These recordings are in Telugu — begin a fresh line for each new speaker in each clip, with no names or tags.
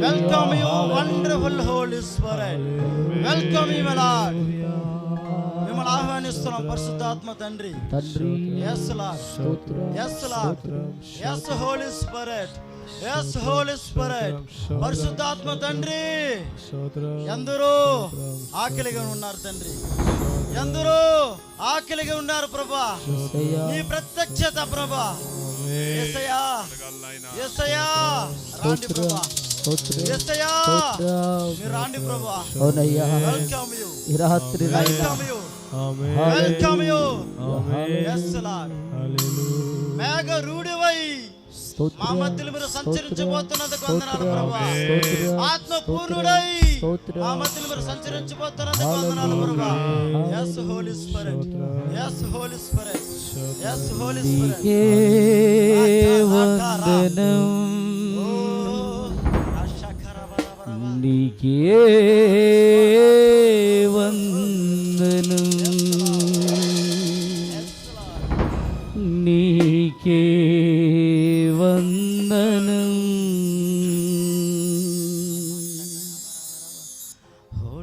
Welcome you, wonderful Holy Spirit. Welcome you, my Lord. మిమ్మల్ని ఆహ్వానిస్తున్నాం పరిశుద్ధాత్మ తండ్రి
తండ్రి
ఎస్ లార్డ్
స్తోత్రం
yes Lord yes Holy Spirit yes Holy Spirit పరిశుద్ధాత్మ తండ్రి ఎందరూ ఆకలిగా ఉన్నారు తండ్రి ఎందరూ ఆకలిగా ఉన్నారు ప్రభా. నీ ప్రత్యక్షత ప్రభా. రాండి ప్రభా.
స్తోత్రం
యేసయ్యా
స్తోత్రం.
మీరు రాండి ప్రభా.
అవునయ్యా.
Welcome you.
ఈ రాత్రి నాయనా.
Welcome you. Welcome you. Yes Lord మేఘ రూఢివై మా మధ్యలో మీరు సంచరించబోతున్నందుకు వందనాలు ప్రభా. ఆత్మ పూర్ణుడై
స్తోత్రం.
మా మధ్యలో మీరు సంచరించబోతున్నందుకు వందనాలు ప్రభా. Holy Spirit yes Holy Spirit yes Holy Spirit
నీకే వందనం నీకే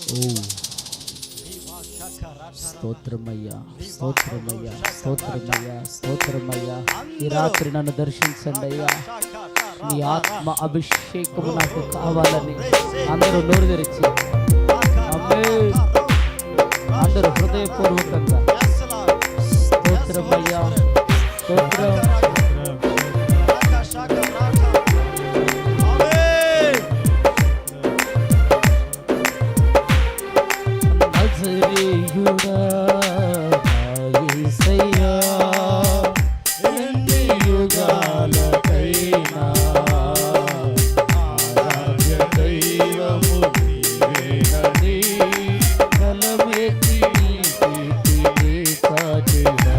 ఓ స్తోత్రమయ్యా స్తోత్రమయ్యా స్తోత్రమయ్యా స్తోత్రమయ్యా. ఈ రాత్రి నన్ను దర్శించండి అయ్యా. నీ ఆత్మ అభిషేకం నాకు కావాలని అందరూ నోరు తెరిచి. అందరూ హృదయపూర్వకంగా. స్తోత్రమయ్యా స్తోత్రం. నా యేసయ్యా ఎన్ని యుగాలకైనా ఆరాధ్య దైవము నీవేనని కలమెత్తి నీ కీర్తిని చాటెదా.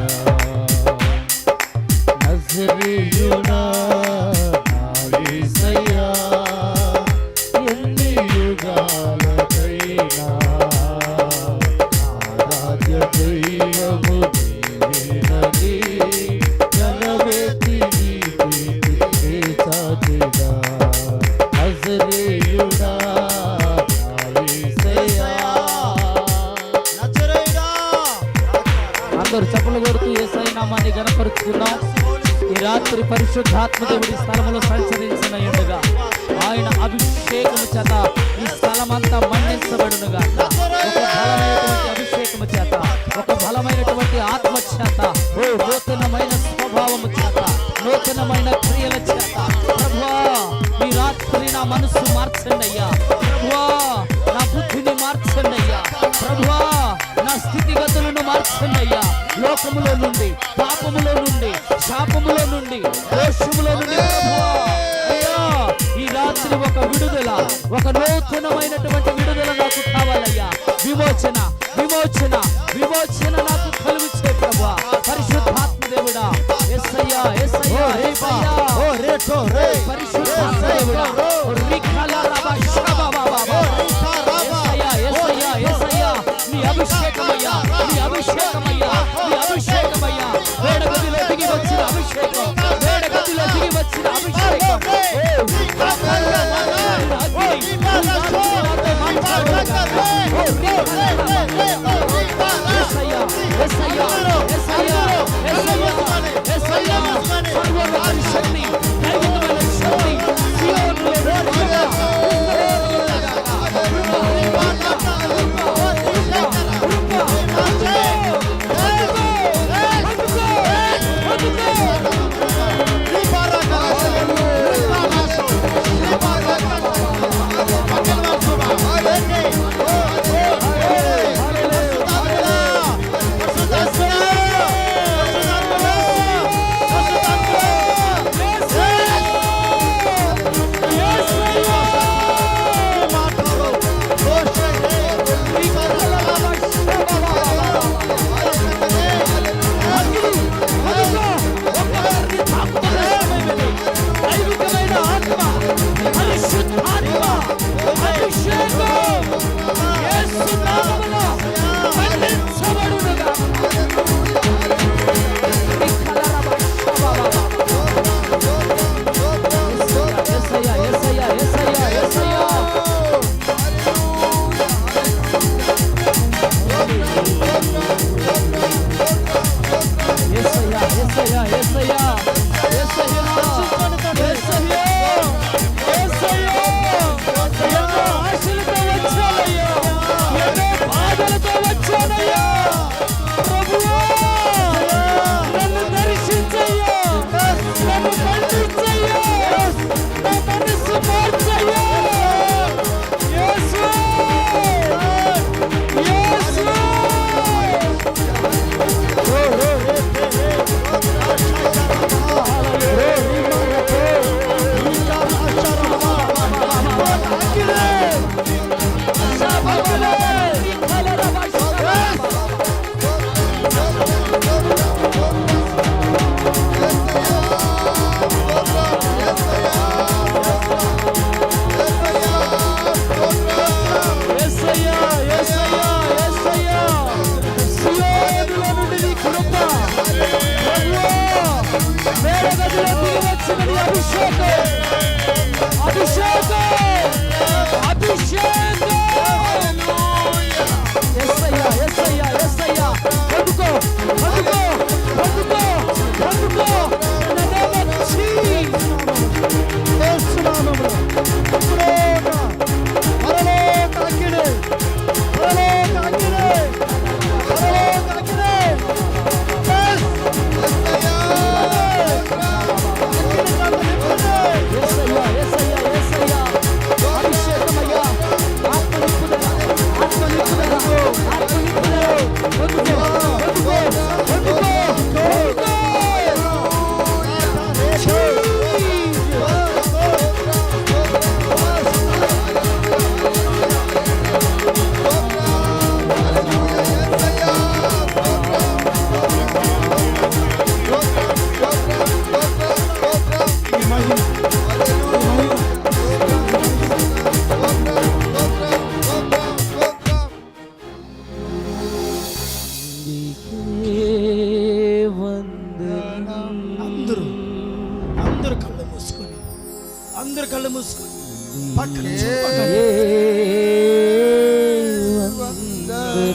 అందరూ చప్పలు కొడుతూ ఏసై నామాన్ని గణపరుచుకున్నాం ఈ రాత్రి పరిశుద్ధాత్మ దేవుడి స్థలములో సంచరించిన ఎండుగా ఆయన అభిషేకము చేత లోకములో నుండి పాపములో నుండి శాపములో నుండి. దోషములో నుండి ఈ రాత్రి ఒక విడుదల ఒక నూతనమైనటువంటి విడుదల నాకు కావాలయ్యా. విమోచన విమోచన విమోచన
చూపకండి.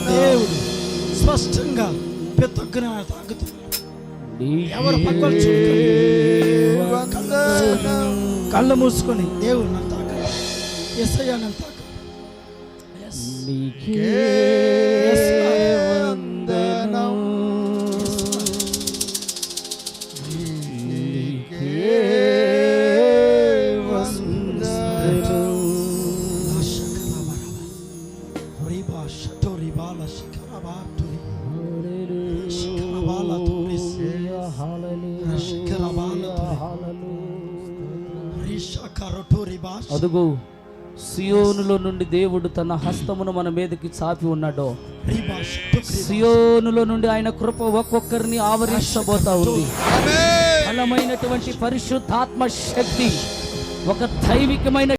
దేవుడు స్పష్టంగా ఆయన తాకుతున్నాడు ఎవరు పక్కన చూడకండి. కళ్ళు మూసుకొని దేవుడు నన్ను తాకండి. ఎస్ఐ నన్ను తాకండి.
అదుగు సియోనులో నుండి దేవుడు తన హస్తమును మన మీదకి చాపి ఉన్నాడు. సియోనులో నుండి ఆయన కృప ఒక్కొక్కరిని ఆవరించబోతా ఉంది. బలమైనటువంటి పరిశుద్ధాత్మ శక్తి ఒక దైవికమైన